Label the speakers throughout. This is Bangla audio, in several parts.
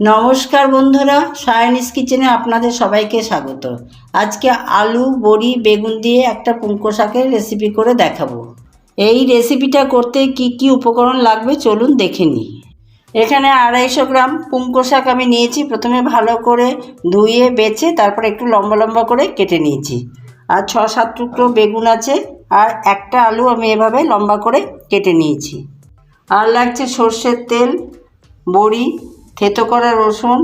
Speaker 1: নমস্কার বন্ধুরা, সায়নিস কিচেনে আপনাদের সবাইকে স্বাগত। আজকে আলু, বড়ি, বেগুন দিয়ে একটা পুঙ্কো শাকের রেসিপি করে দেখাবো। এই রেসিপিটা করতে কি কি উপকরণ লাগবে চলুন দেখে নিই এখানে আড়াইশো গ্রাম পুঙ্কো শাক আমি নিয়েছি। প্রথমে ভালো করে ধুয়ে, বেছে, তারপর একটু লম্বা লম্বা করে কেটে নিয়েছি। আর ছ, সাত টুকরো বেগুন আছে, আর একটা আলু আমি এভাবে লম্বা করে কেটে নিয়েছি। আর লাগছে সর্ষের তেল, বড়ি থেতো করা রসুন,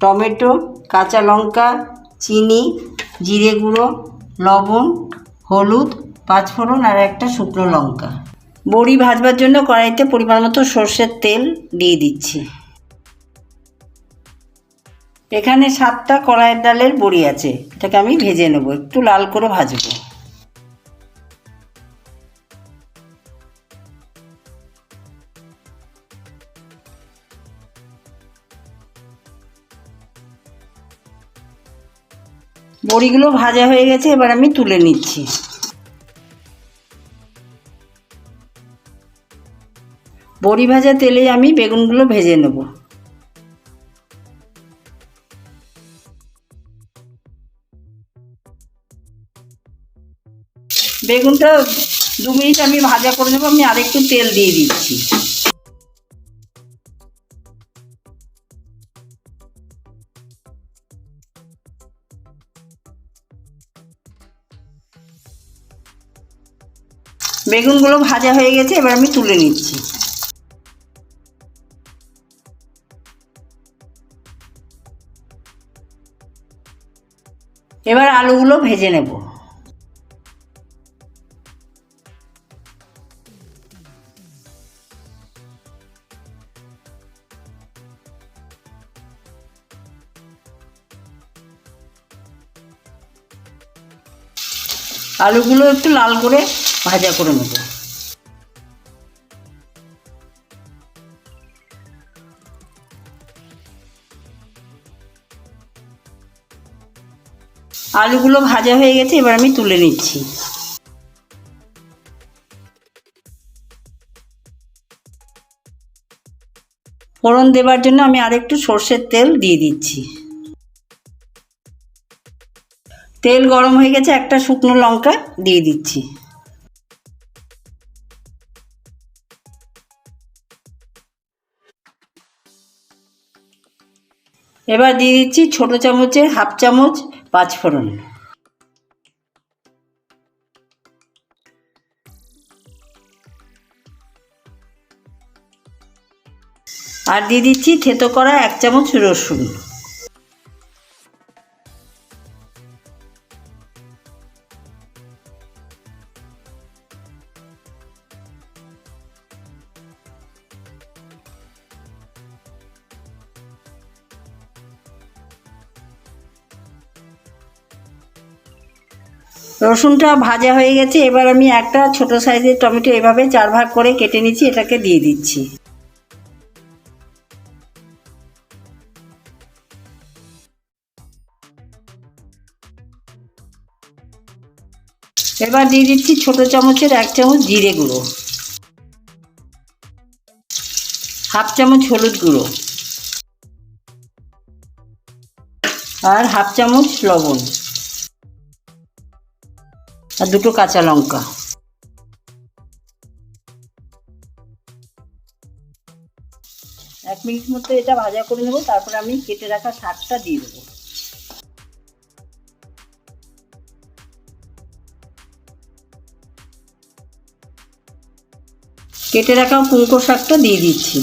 Speaker 1: টমেটো, কাঁচা লঙ্কা, চিনি, জিরে গুঁড়ো, লবণ, হলুদ, পাঁচফোড়ন আর একটা শুকনো লঙ্কা। বড়ি ভাজবার জন্য কড়াইতে পরিমাণ মতো সর্ষের তেল দিয়ে দিচ্ছি। এখানে সাতটা কড়াইয়ের ডালের বড়ি আছে, এটাকে আমি ভেজে নেব, একটু লাল করে ভাজবো। বড়িগুলো ভাজা হয়ে গেছে, এবার আমি তুলে নিচ্ছি। বড়ি ভাজা তেলে আমি বেগুনগুলো ভেজে নেব। বেগুনটা দু মিনিট আমি ভাজা করে নেব, আমি আরেকটু তেল দিয়ে দিচ্ছি। বেগুনগুলো ভাজা হয়ে গেছে, এবার আমি তুলে নিচ্ছি। এবার আলুগুলো ভেজে নেব। আলুগুলো একটু লাল করে ভাজা করে নেব। আলুগুলো ভাজা হয়ে গেছে, এবার আমি তুলে নিচ্ছি। ফোড়ন দেবার জন্য আমি আরেকটু সর্ষের তেল দিয়ে দিচ্ছি। তেল গরম হয়ে গেছে, একটা শুকনো লঙ্কা দিয়ে দিচ্ছি। এবার দিয়ে দিচ্ছি ছোট চামচে হাফ চামচ পাঁচফোড়ন আর দিয়ে দিচ্ছি থেতো করা এক চামচ রসুন। রসুনটা ভাজা হয়ে গেছে, এবার আমি একটা ছোট সাইজের টমেটো এভাবে চার ভাগ করে কেটে নিচ্ছি, এটাকে দিয়ে দিচ্ছি। এবার দিয়ে দিচ্ছি ছোট চামচের এক চামচ জিরে গুঁড়ো, হাফ চামচ হলুদ গুঁড়ো আর হাফ চামচ লবণ। আর দুটো কাঁচা লঙ্কা। এক মিনিট মতো এটা ভাজা করে নেব, তারপরে আমি কেটে রাখা শাকটা দিয়ে দেবো। কেটে রাখা পুঙ্কো শাকটা দিয়ে দিচ্ছি।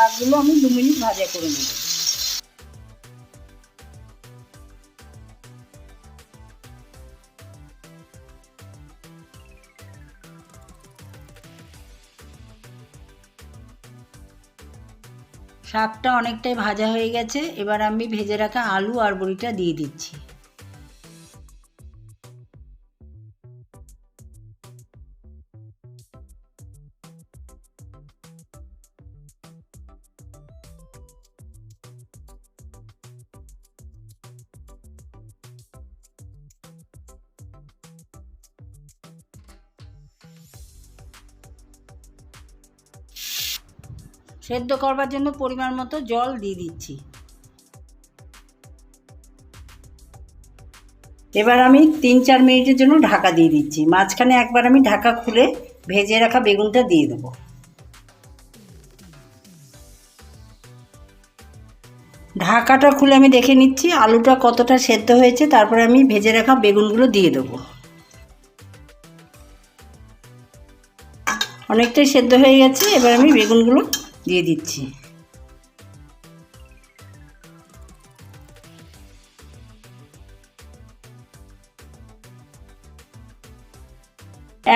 Speaker 1: শাকগুলো আমি দু মিনিট ভাজা করে নেব। শাকটা অনেকটাই ভাজা হয়ে গেছে, এবার আমি ভেজে রাখা আলু আর বড়িটা দিয়ে দিচ্ছি। সেদ্ধ করবার জন্য পরিমাণ মতো জল দিয়ে দিচ্ছি। এবার আমি তিন চার মিনিটের জন্য ঢাকা দিয়ে দিচ্ছি। মাঝখানে একবার আমি ঢাকা খুলে ভেজে রাখা বেগুনটা দিয়ে দেবো। ঢাকাটা খুলে আমি দেখে নিচ্ছি আলুটা কতটা সেদ্ধ হয়েছে, তারপরে আমি ভেজে রাখা বেগুনগুলো দিয়ে দেবো। অনেকটাই সেদ্ধ হয়ে গেছে, এবার আমি বেগুনগুলো দিয়ে দিচ্ছি।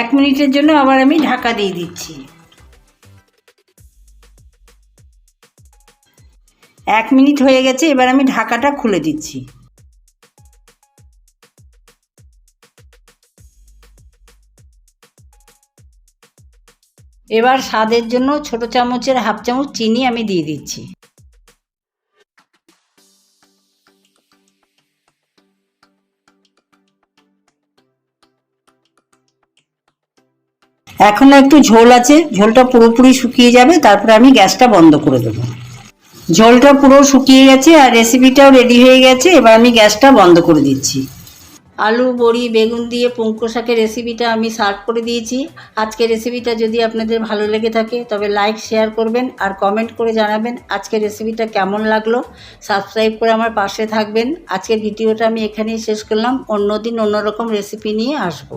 Speaker 1: এক মিনিটের জন্য আবার আমি ঢাকা দিয়ে দিচ্ছি। এক মিনিট হয়ে গেছে, এবার আমি ঢাকাটা খুলে দিচ্ছি। এবার স্বাদের জন্য ছোট চামচের হাফ চামচ চিনি আমি দিয়ে দিচ্ছি। এখনও একটু ঝোল আছে, ঝোলটা পুরোপুরি শুকিয়ে যাবে, তারপরে আমি গ্যাসটা বন্ধ করে দেবো। ঝোলটা পুরো শুকিয়ে গেছে আর রেসিপিটাও রেডি হয়ে গেছে, এবার আমি গ্যাসটা বন্ধ করে দিচ্ছি। আলু, বড়ি, বেগুন দিয়ে পঙ্কো শাকের রেসিপিটা আমি সার্ভ করে দিয়েছি। আজকের রেসিপিটা যদি আপনাদের ভালো লেগে থাকে, তবে লাইক শেয়ার করবেন আর কমেন্ট করে জানাবেন আজকের রেসিপিটা কেমন লাগল। সাবস্ক্রাইব করে আমার পাশে থাকবেন। আজকের ভিডিওটা আমি এখানেই শেষ করলাম। অন্যদিন অন্যরকম রেসিপি নিয়ে আসব।